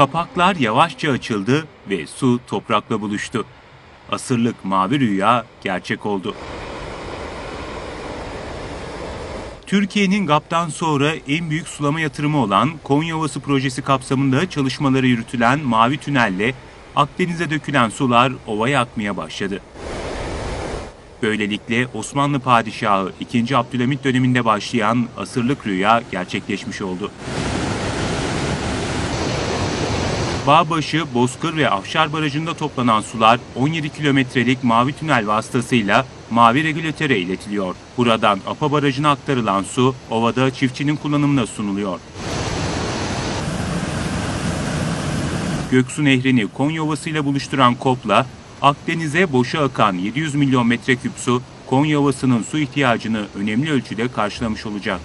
Kapaklar yavaşça açıldı ve su toprakla buluştu. Asırlık mavi rüya gerçek oldu. Türkiye'nin GAP'tan sonra en büyük sulama yatırımı olan Konya Ovası projesi kapsamında çalışmaları yürütülen Mavi Tünel'le Akdeniz'e dökülen sular ovaya akmaya başladı. Böylelikle Osmanlı Padişahı 2. Abdülhamit döneminde başlayan asırlık rüya gerçekleşmiş oldu. Bağbaşı, Bozkır ve Afşar Barajı'nda toplanan sular 17 kilometrelik mavi tünel vasıtasıyla mavi regülatöre iletiliyor. Buradan Apa Barajı'na aktarılan su ovada çiftçinin kullanımına sunuluyor. Göksu Nehri'ni Konya Ovası ile buluşturan Kopla, Akdeniz'e boşa akan 700 milyon metreküp su Konya Ovası'nın su ihtiyacını önemli ölçüde karşılamış olacak.